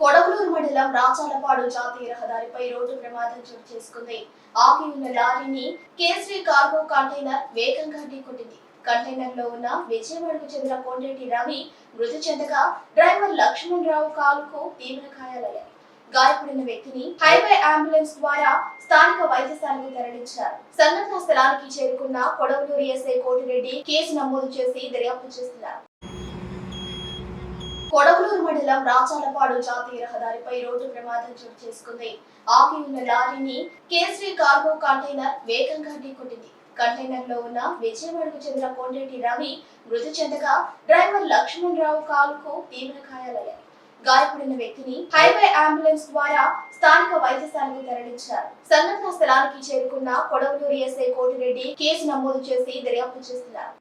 కొడవలూరు మండలం రాచాలపాడు జాతీయ రహదారిపై రోడ్డు ప్రమాదం చోటు చేసుకుంది. ఆగి ఉన్న లారీని కేసరి కార్గో కంటైనర్ వేగంగా ఢీకొట్టింది. కంటైనర్లో ఉన్న విజయవాడకు చెందిన కొండేటి రవి మృతి చెందగా డ్రైవర్ లక్ష్మణ్ రావు కాలుకు తీవ్ర గాయాలయ్యాయి. గాయపడిన వ్యక్తిని హైవే అంబులెన్స్ ద్వారా స్థానిక వైద్యశాలకు తరలించారు. సంఘటన స్థలానికి చేరుకున్న కొడవలూరు ఎస్ఐ కోటిరెడ్డి కేసు నమోదు చేసి దర్యాప్తు చేస్తున్నారు. కొడవలూరు మండలం రాచాలపాడు జాతీయ రహదారిపై రోడ్డు ప్రమాదం చోటు చేసుకుంది. ఆగి ఉన్న లారీని కేసరి కార్గో కంటైనర్ వేగంగా ఢీకొట్టింది. కంటైనర్లో ఉన్న విజయవాడకు చెందిన కొండేటి రవి మృతి చెందగా డ్రైవర్ లక్ష్మణ్ రావు కాలుకు తీవ్ర గాయాలయ్యాయి. గాయపడిన వ్యక్తిని హైవే అంబులెన్స్ ద్వారా స్థానిక వైద్యశాలకు తరలించారు. సంఘటనా స్థలానికి చేరుకున్న కొడవలూరు ఎస్ఐ కోటిరెడ్డి కేసు నమోదు చేసి దర్యాప్తు చేస్తున్నారు.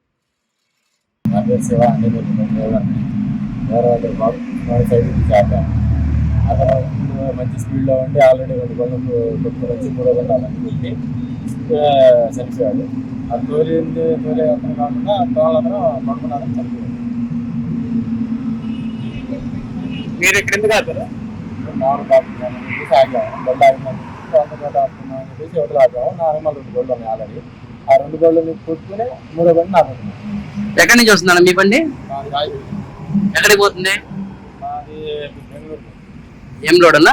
నా పేరు శివ అండి డ్రైవర్ వేరే వాళ్ళు బాబు వాడి సైడ్ అతను ముందు మంచి స్పీడ్లో ఉండి ఆల్రెడీ రెండు గొడవలు కొట్టుకొని వచ్చి మూడో అలాంటి కొట్టి ఆ, చనిపోయాడు ఆ తోలింది తోలే అతను కాకుండా తోల అతను పడుకున్నారని చనిపోయాడు మీరు ఇక్కడ ఎందుకు ఆపారు చెప్పేసి ఆగాము గొడ్డ ఆపుకున్నాం అని చెప్పేసి వదిలి ఆగాము నార్మల్ రెండు గొడ్లు ఉన్నాయి ఆల్రెడీ ఆ రెండు గొడ్లు కొట్టుకుని మూడో గంట నాకు ఎక్కడి నుంచి వస్తుందన్న మీ బండి? ఎక్కడికి పోతుంది? ఏం లోడ్ అన్న?